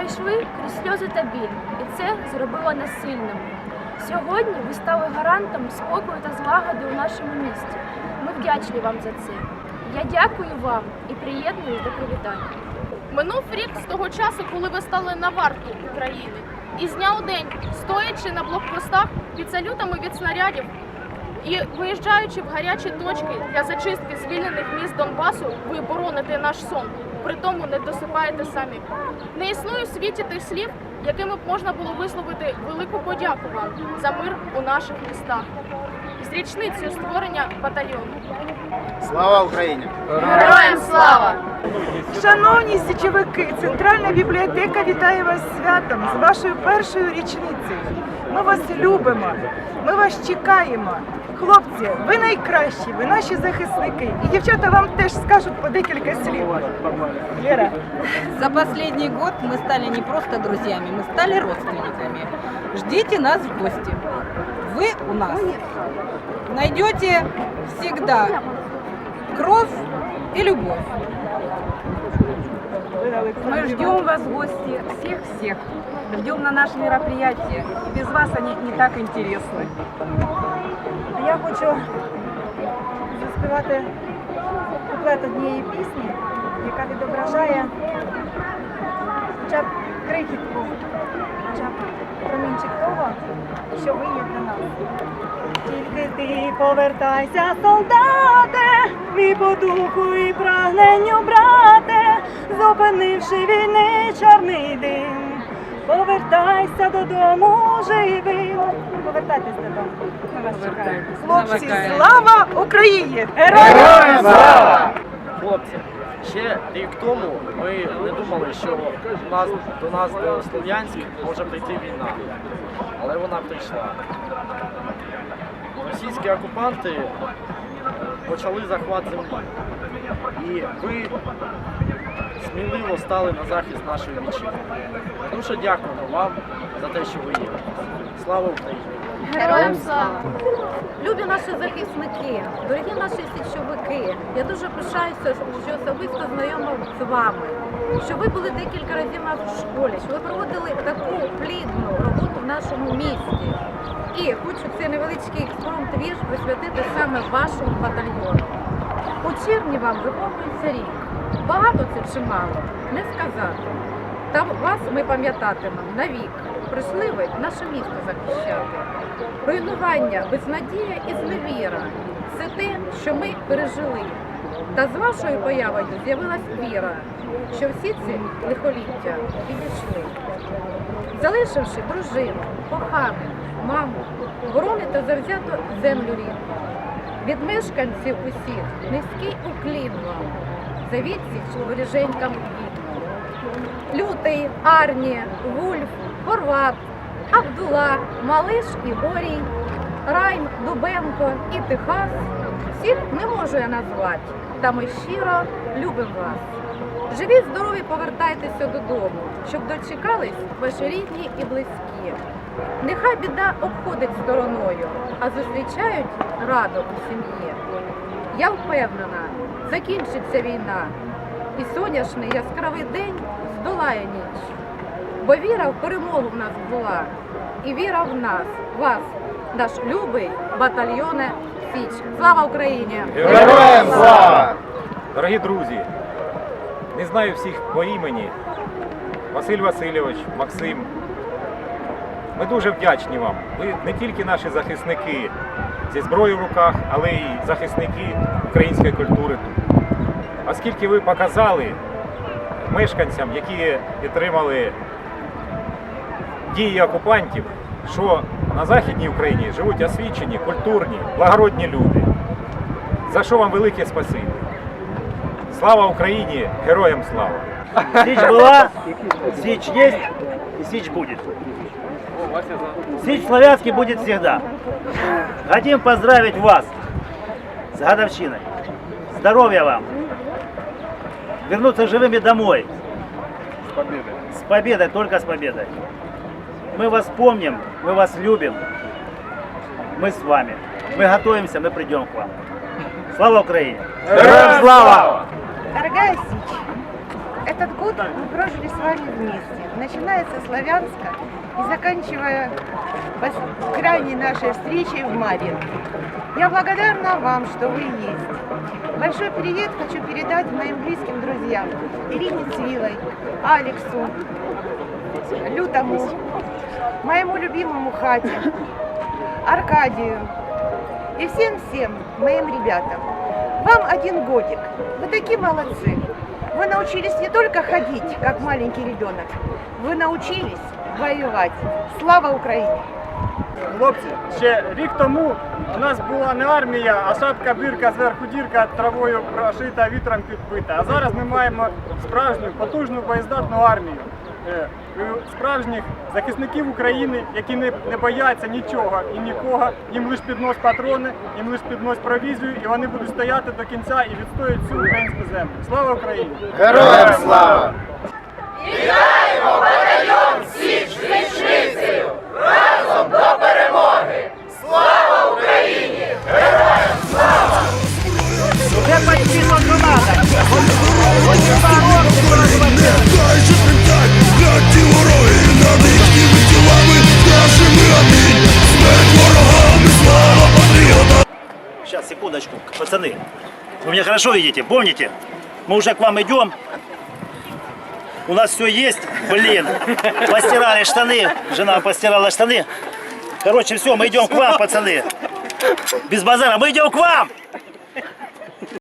пройшли крізь сльози та біль, і це зробило нас сильними. Сьогодні ви стали гарантом спокою та злагоди у нашому місті. Ми вдячні вам за це. Я дякую вам і приєднуюсь до привітання. Минув рік з того часу, коли ви стали на варту України. І з дня у день, стоячи на блокпостах під салютами від снарядів і виїжджаючи в гарячі точки для зачистки звільнених міст Донбасу, ви бороните наш сон. При тому не досипаєте самі. Не існує в світі тих слів, якими б можна було висловити велику подяку вам за мир у наших містах. З річницею створення батальйону. Слава Україні! Героям слава! Шановні січовики, Центральна бібліотека вітає вас святом з вашою першою річницею. Ми вас любимо, ми вас чекаємо. Хлопці, ви найкращі, ви наші захисники. І дівчата вам теж скажуть по декілька слів. Лера. За последний год мы стали не просто друзьями, мы стали родственниками. Ждите нас в гости. Вы у нас найдете всегда кровь и любовь. Мы ждем вас в гости, всех-всех. Ждем на наши мероприятия. И без вас они не так интересны. Я хочу заспівати куплет однієї пісні, яка відображає хоча б крихітку, хоча б промінчик того, що ви є для нас. Тільки ти повертайся, солдате, мій по духу і прагненню, брате, зупинивши війни чорний дим. Повертайся додому живим. Повертайтесь додому. Ми вас чекаємо. Хлопці, слава Україні! Героям слава! Хлопці, ще рік тому ми не думали, що у нас, до нас до Слов'янськ може прийти війна. Але вона прийшла. Російські окупанти почали захват землі. І ви сміливо стали на захист нашої вітчизни. Дуже дякуємо вам за те, що ви є. Слава Україні! Героям слава! Любі наші захисники, дорогі наші січовики, я дуже пишаюся, що особисто знайома з вами, що ви були декілька разів в школі, що ви проводили таку плідну роботу в нашому місті. І хочу цей невеличкий експромт вірш присвятити саме вашому батальйону. У червні вам виповнюється рік. Багато це чи мало? Не сказати. Та вас ми пам'ятатимемо навік. Прийшли ви наше місто захищати. Руйнування, безнадія і зневіра це те, що ми пережили. Та з вашою появою з'явилась віра, що всі ці лихоліття підійшли. Залишивши дружину, коханих, маму, бороните завзято землю рідну. Від мешканців усіх низький уклін вам, за відсіч воріженькам гідно. Лютий, Арні, Вульф, Хорват, Абдула, Малиш і Борій, Райм, Дубенко і Техас. Всіх не можу я назвати, та ми щиро любимо вас. Живі, здорові, повертайтеся додому, щоб дочекались ваші рідні і близькі. Нехай біда обходить стороною, а зустрічають радо у сім'ї. Я впевнена, закінчиться війна, і соняшний яскравий день здолає ніч. Бо віра в перемогу в нас була, і віра в нас, вас, наш любий батальйоне Січ. Слава Україні! Героям слава! Дорогі друзі, не знаю всіх по імені. Василь Васильович, Максим. Ми дуже вдячні вам. Ви не тільки наші захисники зі зброєю в руках, але й захисники української культури тут. Оскільки ви показали мешканцям, які підтримали дії окупантів, що на Західній Україні живуть освічені, культурні, благородні люди. За що вам велике спасибі. Слава Україні! Героям слава! Сич была, Сич есть и Сич будет. Сич славянский будет всегда. Хотим поздравить вас с годовщиной. Здоровья вам. Вернуться живыми домой. С победой. С победой, только с победой. Мы вас помним, мы вас любим. Мы с вами. Мы готовимся, мы придем к вам. Слава Украине! Героям слава! Дорогая Сич, Этот год мы прожили с вами вместе, начиная со Славянска и заканчивая крайней нашей встречей в Марьинке. Я благодарна вам, что вы есть. Большой привет хочу передать моим близким друзьям Ирине Цвилой, Алексу, Лютому, моему любимому Хате, Аркадию и всем-всем моим ребятам. Вам один годик. Вы такие молодцы. Вы научились не только ходить, как маленький ребенок. Вы научились воевать. Слава Украине! Хлопці, ще рік тому у нас була не армія, а шапка бірка зверху дірка травою прошита, вітром підбита. А зараз ми маємо справжню потужну боєздатну армію. Е, е, Справжніх захисників України, які не, не бояться нічого і нікого, їм лише піднос патрони, їм лише піднос провізію, і вони будуть стояти до кінця і відстоять всю українську землю. Слава Україні! Героям слава! Пацаны. Вы меня хорошо видите, помните? Мы уже к вам идем. У нас все есть, блин. Постирали штаны, жена постирала штаны. Короче, все, мы идем к вам, пацаны. Без базара, мы идем к вам.